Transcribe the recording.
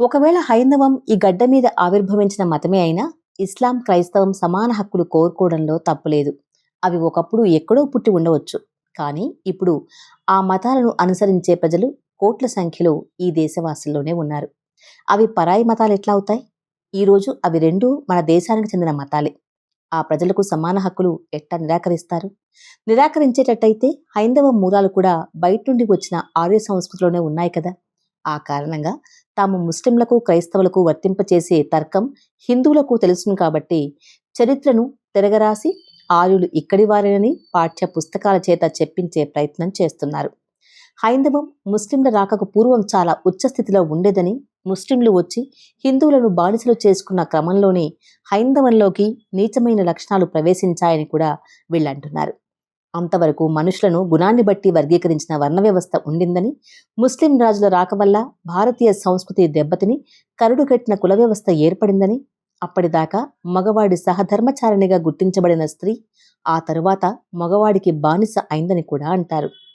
ఒకవేళ హైందవం ఈ గడ్డ మీద ఆవిర్భవించిన మతమే అయినా ఇస్లాం క్రైస్తవం సమాన హక్కులు కోరుకోవడంలో తప్పులేదు. అవి ఒకప్పుడు ఎక్కడో పుట్టి ఉండవచ్చు. కానీ ఇప్పుడు ఆ మతాలను అనుసరించే ప్రజలు కోట్ల సంఖ్యలో ఈ దేశవాసుల్లోనే ఉన్నారు. అవి పరాయి మతాలు ఎట్లా అవుతాయి? ఈరోజు అవి రెండూ మన దేశానికి చెందిన మతాలే. ఆ ప్రజలకు సమాన హక్కులు ఎట్లా నిరాకరిస్తారు? నిరాకరించేటట్టయితే హైందవ మూలాలు కూడా బయట నుండి వచ్చిన ఆర్య సంస్కృతిలోనే ఉన్నాయి కదా. ఆ కారణంగా తాము ముస్లింలకు క్రైస్తవులకు వర్తింపచేసే తర్కం హిందువులకు తెలుసును కాబట్టి చరిత్రను తిరగరాసి ఆర్యులు ఇక్కడి వారేనని పాఠ్య పుస్తకాల చేత చెప్పించే ప్రయత్నం చేస్తున్నారు. హైందవం ముస్లింల రాకకు పూర్వం చాలా ఉచ్చస్థితిలో ఉండేదని ముస్లింలు వచ్చి హిందువులను బానిసలు చేసుకున్న క్రమంలోనే హైందవంలోకి నీచమైన లక్షణాలు ప్రవేశించాయని కూడా వీళ్ళంటున్నారు. అంతవరకు మనుషులను గుణాన్ని బట్టి వర్గీకరించిన వర్ణ వ్యవస్థ ఉండిందని ముస్లిం రాజుల రాక వల్ల భారతీయ సంస్కృతి దెబ్బతిని కరుడుగట్టిన కుల వ్యవస్థ ఏర్పడిందని అప్పటిదాకా మగవాడి సహధర్మచారిణిగా గుర్తించబడిన స్త్రీ ఆ తరువాత మగవాడికి బానిస అయిందని కూడా అంటారు.